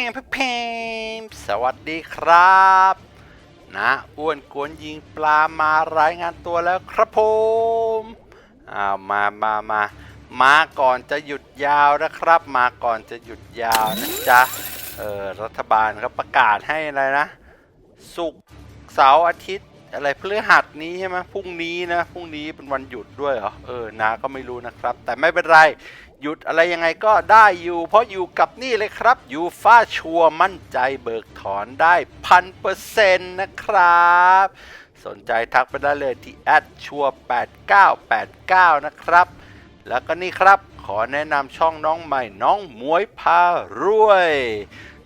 งเพงสวัสดีครับ นะอ้วนกวนยิงปลามารายงานตัวแล้วครับผมอ้าวมามามามาก่อนจะหยุดยาวนะครับ มาก่อนจะหยุดยาวนะจ๊ะเออรัฐบาลเขาประกาศให้อะไรนะศุกร์เสาร์อาทิตย์ อะไรพฤหัสนี้ใช่ไหมพรุ่งนี้นะพรุ่งนี้เป็นวันหยุดด้วยเหรอเออนาก็ไม่รู้นะครับ แต่ไม่เป็นไร หยุดอะไรยังไงก็ได้อยู่ เพราะอยู่กับนี่เลยครับยูฟาชัวมั่นใจเบิกถอนได้พันเปอร์เซ็นต์นะครับ สนใจทักไปได้เลยที่แอดชัว8989 นะครับ แล้วก็นี่ครับขอแนะนำช่องน้องใหม่น้องมวยพารวย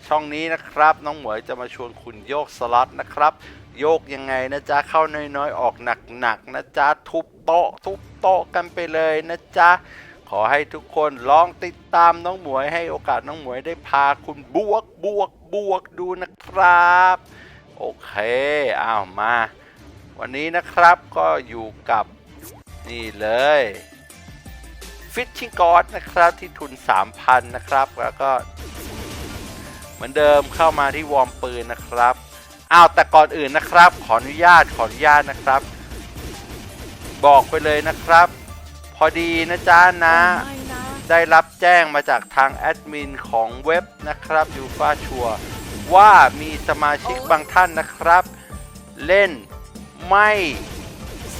ช่องนี้นะครับ น้องหมวยจะมาชวนคุณโยกสล็อตนะครับโยกยังไงนะจ๊ะเข้าน้อยๆ ออกหนักๆนะจ๊ะทุบโต๊ะทุบโต๊ะกันไปเลยนะจ๊ะ ขอให้ทุกคนลองติดตามน้องหมวยให้โอกาสน้องหมวยได้พาคุณบวกบวกบวกดูนะครับ โอเคอ้าวมา วันนี้นะครับก็อยู่กับนี่เลยฟิชชิงกอดนะครับที่ทุน 3,000 นะครับ แล้วก็เหมือนเดิมเข้ามาที่วอร์มปืนนะครับอ้าวแต่ก่อนอื่นนะครับ ขออนุญาตขออนุญาตนะครับ บอกไปเลยนะครับ พอดีนะจ๊ะนะไม่นะ ได้รับแจ้งมาจากทางแอดมินของเว็บนะครับยูฟาชัวว่ามีสมาชิกบางท่านนะครับ เล่นไม่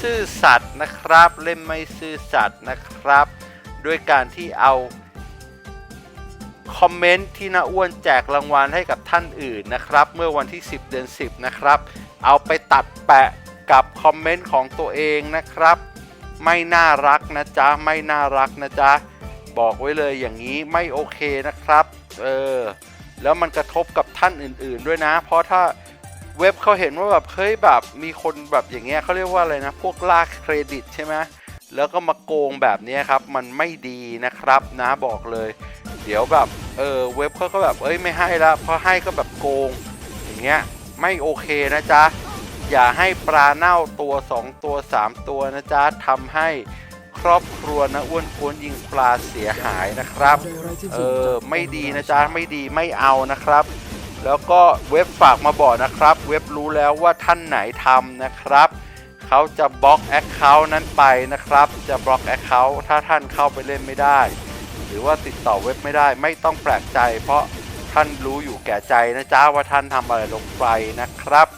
ซื่อสัตย์นะครับ เล่นไม่ซื่อสัตย์นะครับ ด้วยการที่เอาคอมเมนต์ที่น้าอ้วนแจกรางวัลให้กับท่านอื่นนะครับ เมื่อวันที่ 10 เดือน 10 นะครับ เอาไปตัดแปะกับคอมเมนต์ของตัวเองนะครับ ไม่น่ารักนะจ๊ะ ไม่น่ารักนะจ๊ะ บอกไว้เลยอย่างนี้ไม่โอเคนะครับ เออ แล้วมันกระทบกับท่านอื่น ๆด้วยนะ เพราะถ้าเว็บเขาเห็นว่าแบบเฮ้ยแบบมีคนแบบอย่างเงี้ยเขาเรียกว่าอะไรนะ พวกลากเครดิตใช่ไหมแล้วก็มาโกงแบบนี้ครับ มันไม่ดีนะครับนะบอกเลย เดี๋ยวแบบเออเว็บเขาก็แบบเอ้ยไม่ให้ละเพราะให้ก็แบบโกง อย่างเงี้ยไม่โอเคนะจ๊ะ อย่าให้ปลาเน่าตัว 2 ตัว 3 ตัวนะจ๊ะทำให้ครอบครัวนะอ้วนกวนยิงปลาเสียหายนะครับ เออไม่ดีนะจ๊ะไม่ดีไม่เอานะครับ แล้วก็เว็บฝากมาบอกนะครับ เว็บรู้แล้วว่าท่านไหนทำนะครับเขาจะบล็อกแอคเคาท์นั้นไปนะครับ จะบล็อกแอคเคาท์ถ้าท่านเข้าไปเล่นไม่ได้ หรือว่าติดต่อเว็บไม่ได้ไม่ต้องแปลกใจ เพราะท่านรู้อยู่แก่ใจนะจ๊ะว่าท่านทำอะไรลงไปนะครับ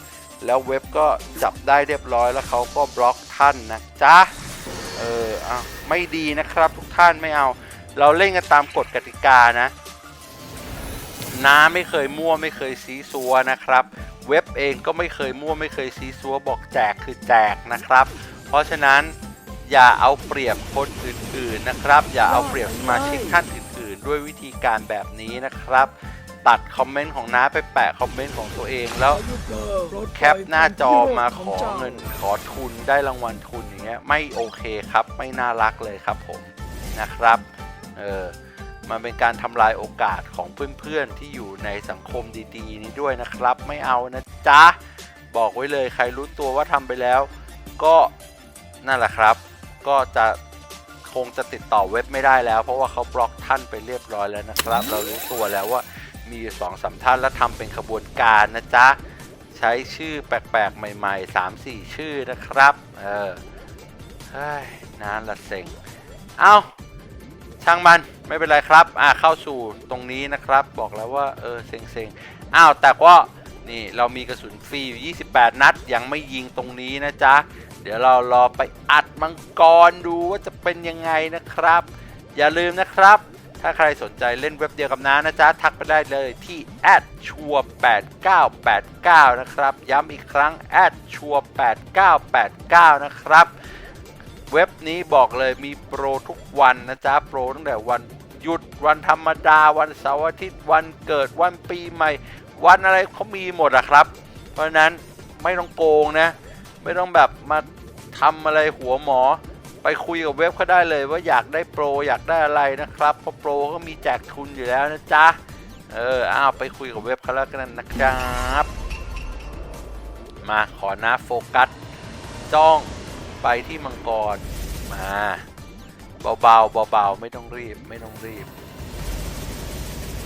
แล้วเว็บก็จับได้เรียบร้อยแล้วเขาก็บล็อกท่านนะจ๊ะเออเอาไม่ดีนะครับทุกท่านไม่เอา เราเล่นกันตามกฎกติกานะน้าไม่เคยมั่วไม่เคยซีซัวนะครับ เว็บเองก็ไม่เคยมั่วไม่เคยซีซัวบอกแจกคือแจกนะครับ เพราะฉะนั้นอย่าเอาเปรียบคนอื่นๆนะครับ อย่าเอาเปรียบสมาชิกท่านอื่นๆ ด้วยวิธีการแบบนี้นะครับ ตัดคอมเมนต์ของน้าไปแปะคอมเมนต์ของตัวเองแล้วแคปหน้าจอมาขอเงินขอทุนได้รางวัลทุนอย่างเงี้ยไม่โอเคครับไม่น่ารักเลยครับผมนะครับเออมันเป็นการทำลายโอกาสของเพื่อนๆ ที่อยู่ในสังคมดีๆ นี้ด้วยนะครับ ไม่เอานะจ๊ะ บอกไว้เลยใครรู้ตัวว่าทำไปแล้ว ก็นั่นแหละครับ ก็จะคงจะติดต่อเว็บไม่ได้แล้ว เพราะว่าเขาบล็อกท่านไปเรียบร้อยแล้วนะครับ เรารู้ตัวแล้วว่า มีสองสามท่านแล้วทำเป็นขบวนการนะจ๊ะ ใช้ชื่อแปลกๆ ใหม่ๆ 3 4 ชื่อนะครับ เออเฮ้ยนานละเซ็ง เอาช่างมันไม่เป็นไรครับ อ่าเข้าสู่ตรงนี้นะครับ บอกแล้วว่า เออเซ็งๆ อ้าว แต่ว่านี่เรามีกระสุนฟรีอยู่ 28 นัด ยังไม่ยิงตรงนี้นะจ๊ะ เดี๋ยวเรารอไปอัดมังกรดูว่าจะเป็นยังไงนะครับ อย่าลืมนะครับ ถ้าใครสนใจเล่นเว็บเดียวกับน้านะจ๊ะ ทักไปได้เลยที่แอดชัว8989นะครับ ย้ำอีกครั้งแอดชัว8989นะครับ เว็บนี้บอกเลยมีโปรทุกวันนะจ๊ะ โปรตั้งแต่วันหยุดวันธรรมดา วันเสาร์อาทิตย์วันเกิดวันปีใหม่ วันอะไรเขามีหมดอะครับ เพราะนั้นไม่ต้องโกงนะ ไม่ต้องแบบมาทำอะไรหัวหมอ ไปคุยกับเว็บเขาได้เลยว่าอยากได้โปรอยากได้อะไรนะครับเพราะโปรก็มีแจกทุนอยู่แล้วนะจ๊ะเอออ้าวไปคุยกับเว็บเขาแล้วกันนะครับ มาขอหน้าโฟกัสจ้องไปที่มังกรมาเบาๆเบาๆไม่ต้องรีบไม่ต้องรีบ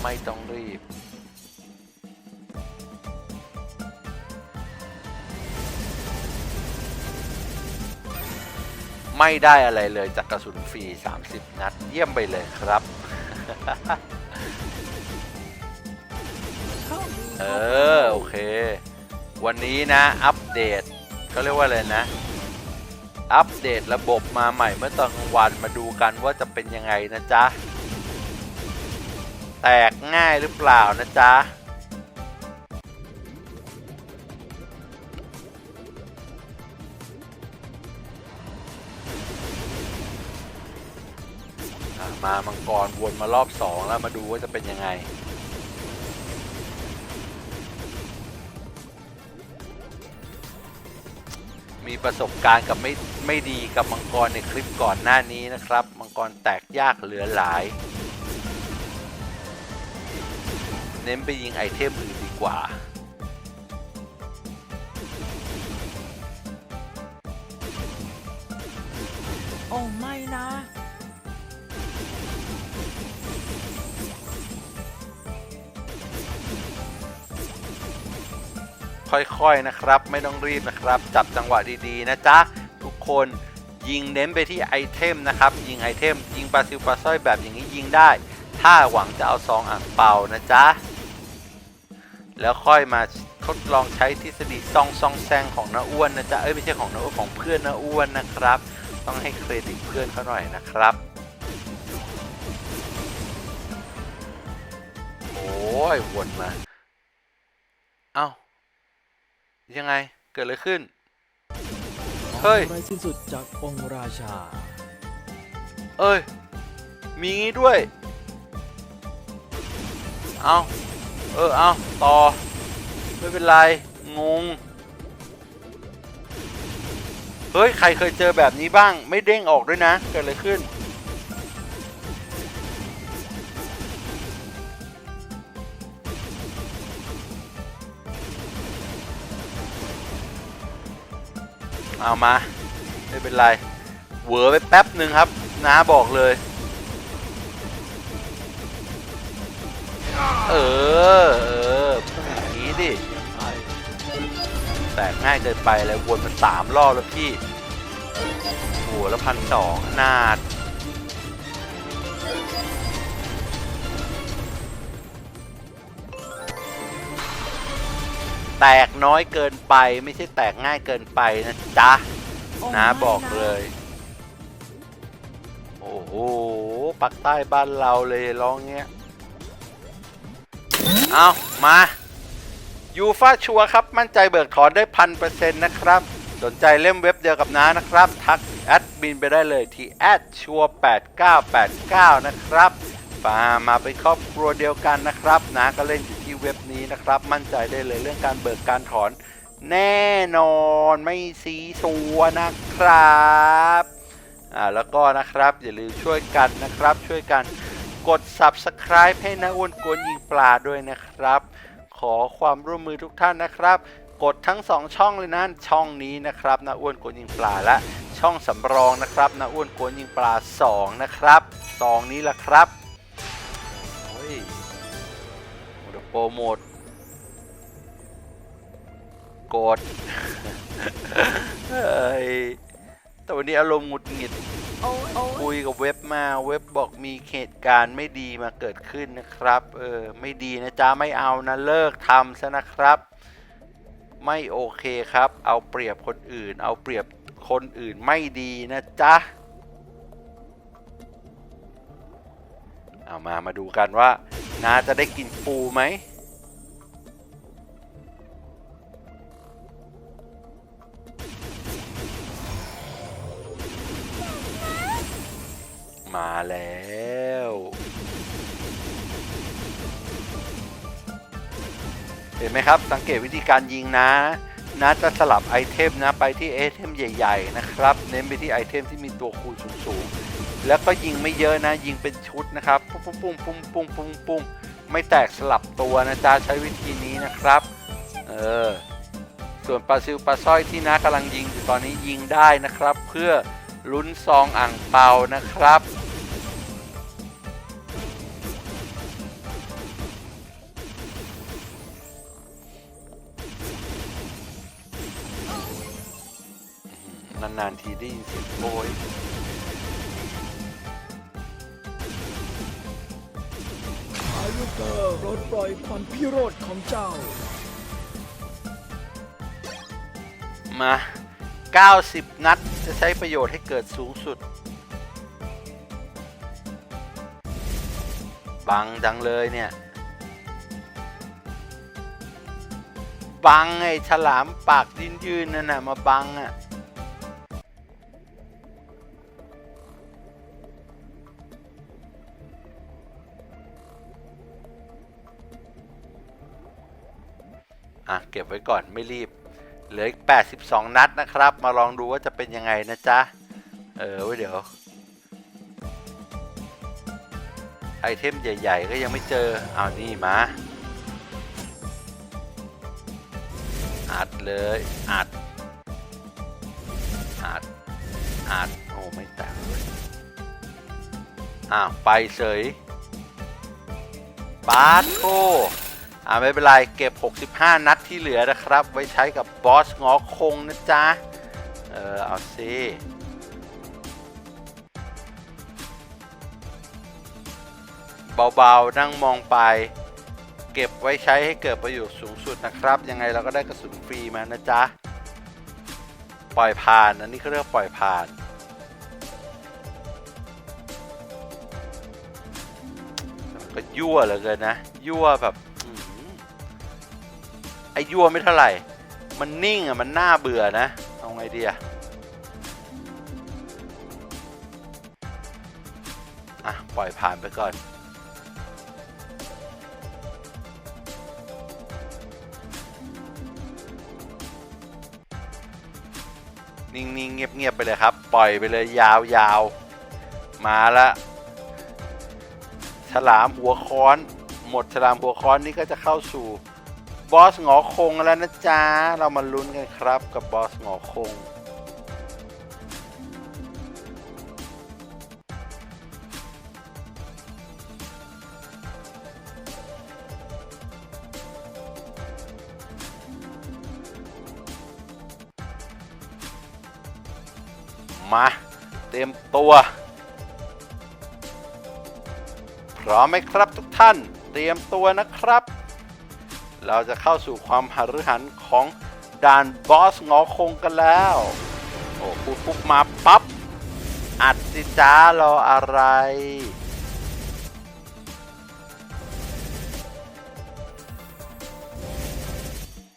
ไม่ต้องรีบ ไม่ได้อะไรเลยจากกระสุนฟรี 30 นัด เยี่ยมไปเลยครับ เออ โอเค วันนี้นะ อัปเดตเขาเรียกว่าอะไรนะ อัปเดตระบบมาใหม่เมื่อตอนกลางวันมาดูกันว่าจะเป็นยังไงนะจ๊ะ แตกง่ายหรือเปล่านะจ๊ะ มามังกรวนมารอบสองแล้วมาดูว่าจะเป็นยังไง มีประสบการณ์กับไม่ไม่ดีกับมังกรในคลิปก่อนหน้านี้นะครับ มังกรแตกยากเหลือหลาย เน้นไปยิงไอเทมอื่นดีกว่าโอ้ไม่นะ ค่อยๆนะครับ ไม่ต้องรีบนะครับ จับจังหวะดีๆนะจ๊ะ ทุกคนยิงเน้นไปที่ไอเทมนะครับ ยิงไอเทม ยิงปลาซิวปลาสร้อยแบบอย่างนี้ยิงได้ ถ้าหวังจะเอาซองอ่างเปานะจ๊ะ แล้วค่อยมาทดลองใช้ทฤษฎีซองซองแซงของน้าอ้วนนะจ๊ะ เอ้ยไม่ใช่ของน้าอ้วนของเพื่อนน้าอ้วนนะครับ ต้องให้เครดิตเพื่อนเขาหน่อยนะครับโอ้ยวนมา เอ้า ยังไงเกิดอะไรขึ้น เฮ้ย ไรสิ้นสุดจากองค์ราชา เอ้ย มีงี้ด้วย เอาเออ เอาต่อ ไม่เป็นไร งง เฮ้ย ใครเคยเจอแบบนี้บ้าง ไม่เด้งออกด้วยนะ เกิดอะไรขึ้น เอามา ไม่เป็นไรเหวอไปแป๊บหนึ่งครับน้าบอกเลย เออ เออพูดอย่างนี้ดิ แตกง่ายเกินไปเลยวนมาสามรอบแล้วพี่โอ้โหแล้วพันสองนาด แตกน้อยเกินไปไม่ใช่แตกง่ายเกินไปนะจ๊ะโอ้นะไม่บอกนะเลย โอ้โหปักใต้บ้านเราเลยร้องเงี้ยเอามายูฟาชัวร์ครับ มั่นใจเบิกถอนได้พันเปอร์เซ็นต์นะครับ สนใจเล่มเว็บเดียวกับน้านะครับ ทักแอดบินไปได้เลยที่แอดชัว8989 นะครับมามาเป็นครอบครัวเดียวกันนะครับน้าก็เล่นอยู่ที่ เว็บนี้นะครับ มั่นใจได้เลยเรื่องการเบิกการถอน แน่นอนไม่ซีซัวนะครับอ่าแล้วก็นะครับอย่าลืมช่วยกันนะครับ ช่วยกันกด subscribe ให้นาอ้วนกวนยิงปลาด้วยนะครับ ขอความร่วมมือทุกท่านนะครับ กดทั้ง 2 ช่องเลยนะช่องนี้นะครับนาอ้วนกวนยิงปลาและช่องสำรองนะครับนาอ้วนกวนยิงปลา 2 นะครับสองนี้แหละครับ โปรโมทกดแต่วันนี้อารมณ์หงุดหงิดคุยกับเว็บมาเว็บบอกมีเหตุการณ์ไม่ดีมาเกิดขึ้นนะครับ เออ ไม่ดีนะจ๊ะ ไม่เอานะเลิกทำซะนะครับ ไม่โอเคครับ เอาเปรียบคนอื่น เอาเปรียบคนอื่นไม่ดีนะจ๊ะ เอามามาดูกันว่าน้าจะได้กินปูไหมมาแล้วเห็นไหมครับสังเกตวิธีการยิงนะนะจะสลับไอเทมนะไปที่ไอเทมใหญ่ ๆ นะครับ เน้นไปที่ไอเทมที่มีตัวคูณสูงๆ แล้วก็ยิงไม่เยอะนะ ยิงเป็นชุดนะครับ ปุ้งปุ้งปุ้งปุ้งปุ้งปุ้งปุ้งไม่แตกสลับตัวนะจ๊ะใช้วิธีนี้นะครับ เออ ส่วนปลาซิลปลาสร้อยที่น้ากำลังยิงอยู่ตอนนี้ยิงได้นะครับ เพื่อลุ้นซองอ่างเปานะครับนานๆทีได้ยินเสียงโอย อายุเกอร์ปลดปล่อยความพิโรธของเจ้า มา 90 นัดจะใช้ประโยชน์ให้เกิดสูงสุด บังจังเลยเนี่ย บังไอ้ฉลามปากยืนยืนๆนั่นน่ะมาบังอะ อะเก็บไว้ก่อนไม่รีบ เหลืออีก 82 นัดนะครับ มาลองดูว่าจะเป็นยังไงนะจ๊ะ เออไว้เดี๋ยว ไอเทมใหญ่ ๆ ก็ยังไม่เจอเอานี่มาอัดเลยอัดอัดอัดโอ้ไม่แตกเลยอ้าวไปเฉยบาสโค อ่าไม่เป็นไรเก็บ 65 นัดที่เหลือนะครับ ไว้ใช้กับบอสงอคงนะจ๊ะ เออ เอาสิเบาๆ นั่งมองไป เก็บไว้ใช้ให้เกิดประโยชน์สูงสุดนะครับ ยังไงเราก็ได้กระสุนฟรีมานะจ๊ะ ปล่อยผ่าน อันนี้เขาเรียกปล่อยผ่านก็ยั่วเหลือเกินนะ ยั่วแบบ ไอ้ยั่วไม่เท่าไหร่ มันนิ่งอะมันน่าเบื่อนะ เอาไงดีอะอะ ปล่อยผ่านไปก่อนนิ่งๆ เงียบๆ ไปเลยครับ ปล่อยไปเลยยาวๆ มาละ ฉลามหัวค้อน หมดฉลามหัวค้อนนี่ก็จะเข้าสู่ บอสหงอคงแล้วนะจ๊ะ เรามาลุ้นกันครับกับบอสหงอคง มา เตรียมตัว พร้อมไหมครับทุกท่าน เตรียมตัวนะครับ เราจะเข้าสู่ความหฤหันของด่านบอสงอคงกันแล้ว โอ้พูดปุ๊บมาปั๊บ อัดสิจ้ารออะไร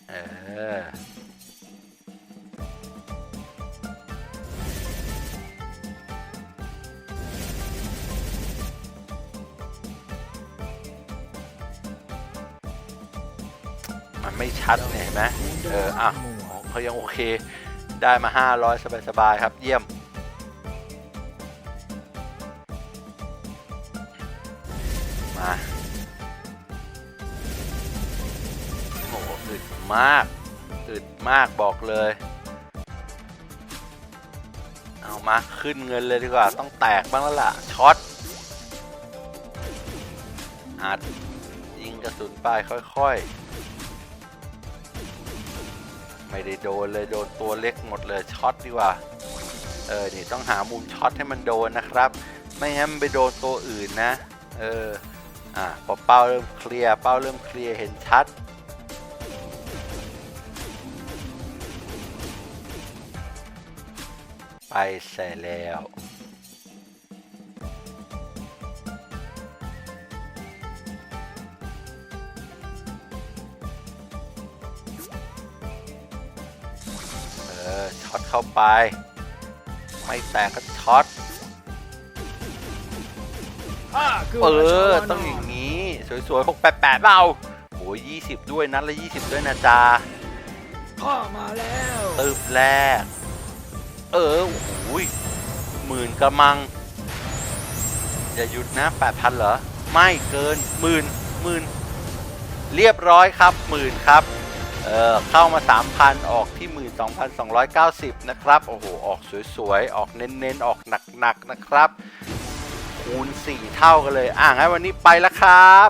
เออ มันไม่ชัดเนี่ยเห็นไหมเอออะเขายังโอเค ได้มา 500 สบายๆครับ เยี่ยม มาโอ้โหอึดมากอึดมากบอกเลย เอามาขึ้นเงินเลยดีกว่า ต้องแตกบ้างแล้วล่ะ ช็อตอัดยิงกระสุนไปค่อย ๆ ไม่ได้โดนเลยโดนตัวเล็กหมดเลยช็อตดีกว่า เออนี่ต้องหามุมช็อตให้มันโดนนะครับ ไม่งั้นมันไปโดนตัวอื่นนะ เออ อะพอเป้าเริ่มเคลียร์ เป้าเริ่มเคลียร์เห็นชัด ไปเสร็จแล้ว ไป ไม่แตกก็ช็อตข้าคือเอราชาอวานต้องอย่างนี้ สวยๆ688เปล่าโอ้ย20ด้วยนัดละ20ด้วยนะจ๊ะข้ามาแล้วตึบแรก เออโอ้ยหมื่นกระมัง อย่าหยุดนะ8,000เหรอ ไม่เกินหมื่นหมื่นเรียบร้อยครับหมื่นครับ เออเข้ามา 3,000 ออกที่ 12,290 นะครับ โอ้โห ออกสวยๆ ออกเน้นๆ ออกหนักๆ นะครับ คูณ 4 เท่ากันเลย อ่างั้นวันนี้ไปแล้วครับ